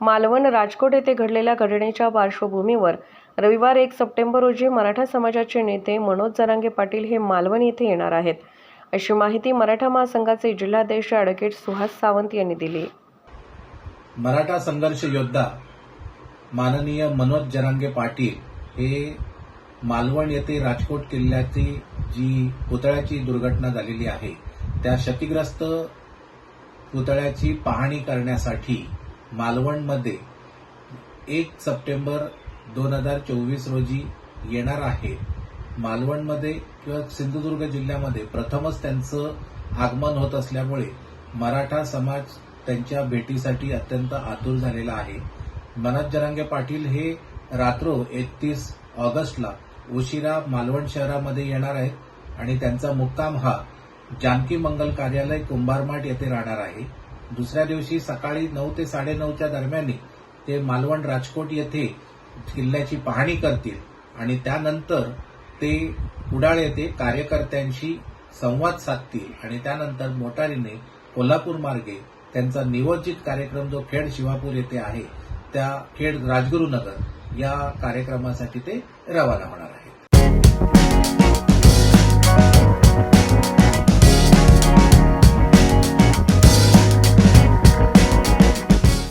मालवण राजकोट येथे घडलेल्या घटनेच्या पार्श्वभूमीवर रविवार एक सप्टेंबर रोजी मराठा समाजाचे नेते मनोज जरांगे पाटील हे मालवण येथे येणार आहेत. अशी माहिती मराठा महासंघाचे जिल्हाध्यक्ष ॲडव्होकेट सुहास सावंत यांनी दिली. मराठा संघर्ष योद्धा माननीय मनोज जरांगे पाटील हे मालवण येथे राजकोट किल्ल्याची जी पुतळ्याची दुर्घटना झालेली आहे त्या क्षतिग्रस्त पुतळ्याची पाहणी करण्यासाठी मालवणमध्ये एक सप्टेंबर दोन हजार चोवीस रोजी येणार आहे. मालवणमध्ये किंवा सिंधुदुर्ग जिल्ह्यामध्ये प्रथमच त्यांचं आगमन होत असल्यामुळे मराठा समाज त्यांच्या भेटीसाठी अत्यंत आतुर झालेला आहे. मनोज जरांगे पाटील हे रात्रो एकतीस ऑगस्टला उशिरा मालवण शहरामध्ये येणार आहेत आणि त्यांचा मुक्काम हा जानकी मंगल कार्यालय कुंभारमाट येथे राहणार आहे. दुसऱ्या दिवशी सकाळी नऊ ते साडेनऊच्या दरम्यान ते मालवण राजकोट येथे किल्ल्याची पाहणी करतील आणि त्यानंतर ते कुडाळ येथे कार्यकर्त्यांशी संवाद साधतील आणि त्यानंतर मोटारीने कोल्हापूर मार्गे त्यांचा नियोजित कार्यक्रम जो खेड शिवापूर येथे आहे त्या खेड राजगुरुनगर या कार्यक्रमासाठी ते रवाना होणार आहे